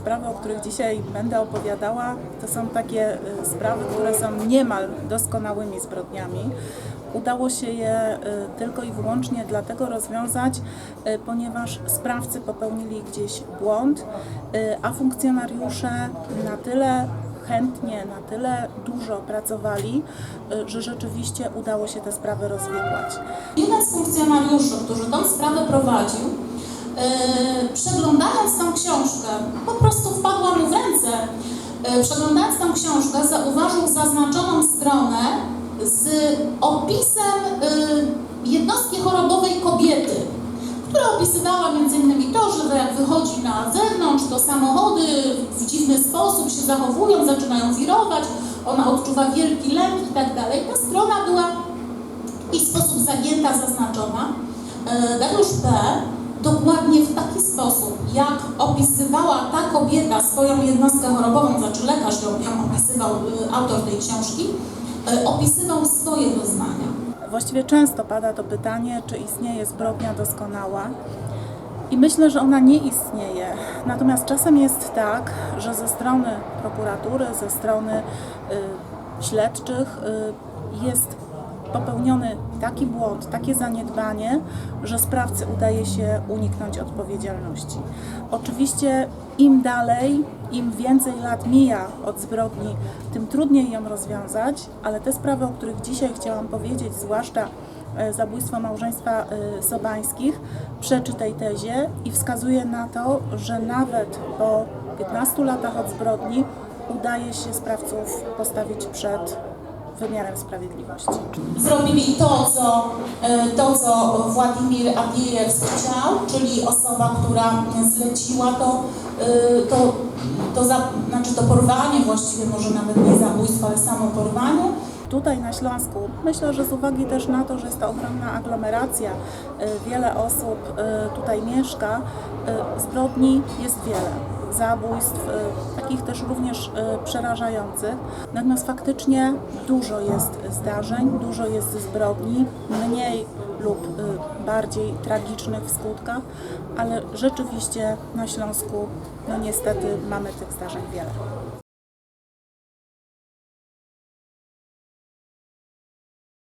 Sprawy, o których dzisiaj będę opowiadała, to są takie y, sprawy, które są niemal doskonałymi zbrodniami. Udało się je y, tylko i wyłącznie dlatego rozwiązać, y, ponieważ sprawcy popełnili gdzieś błąd, a funkcjonariusze na tyle chętnie, na tyle dużo pracowali, że rzeczywiście udało się te sprawy rozwiązać. Jeden z funkcjonariuszy, który tą sprawę prowadził, przeglądając tą książkę, po prostu wpadła mu w ręce. Yy, przeglądając tą książkę, zauważył zaznaczoną stronę z opisem yy, jednostki chorobowej kobiety, która opisywała m.in. to, że jak wychodzi na zewnątrz, to samochody w dziwny sposób się zachowują, zaczynają wirować, ona odczuwa wielki lęk i tak dalej. Ta strona była w sposób zagięta zaznaczona. E, Dariusz P. dokładnie w taki sposób, jak opisywała ta kobieta swoją jednostkę chorobową, znaczy lekarz ją, ją opisywał, e, autor tej książki, e, opisywał swoje doznania. Właściwie często pada to pytanie, czy istnieje zbrodnia doskonała. I myślę, że ona nie istnieje. Natomiast czasem jest tak, że ze strony prokuratury, ze strony y, śledczych y, jest popełniony taki błąd, takie zaniedbanie, że sprawcy udaje się uniknąć odpowiedzialności. Oczywiście im dalej, im więcej lat mija od zbrodni, tym trudniej ją rozwiązać, ale te sprawy, o których dzisiaj chciałam powiedzieć, zwłaszcza e, zabójstwo małżeństwa e, Sobańskich, przeczy tej tezie i wskazuje na to, że nawet po 15 latach od zbrodni udaje się sprawców postawić przed wymiarem sprawiedliwości. Zrobili to, co, e, to, co Władimir Awiejew chciał, czyli osoba, która zleciła to, e, to, to, za, znaczy to porwanie, właściwie może nawet nie zabójstwo, ale samo porwanie. Tutaj na Śląsku, myślę, że z uwagi też na to, że jest to ogromna aglomeracja, y, wiele osób y, tutaj mieszka, y, zbrodni jest wiele. Zabójstw, takich też również przerażających. Natomiast faktycznie dużo jest zdarzeń, dużo jest zbrodni, mniej lub bardziej tragicznych w skutkach, ale rzeczywiście na Śląsku, no niestety mamy tych zdarzeń wiele.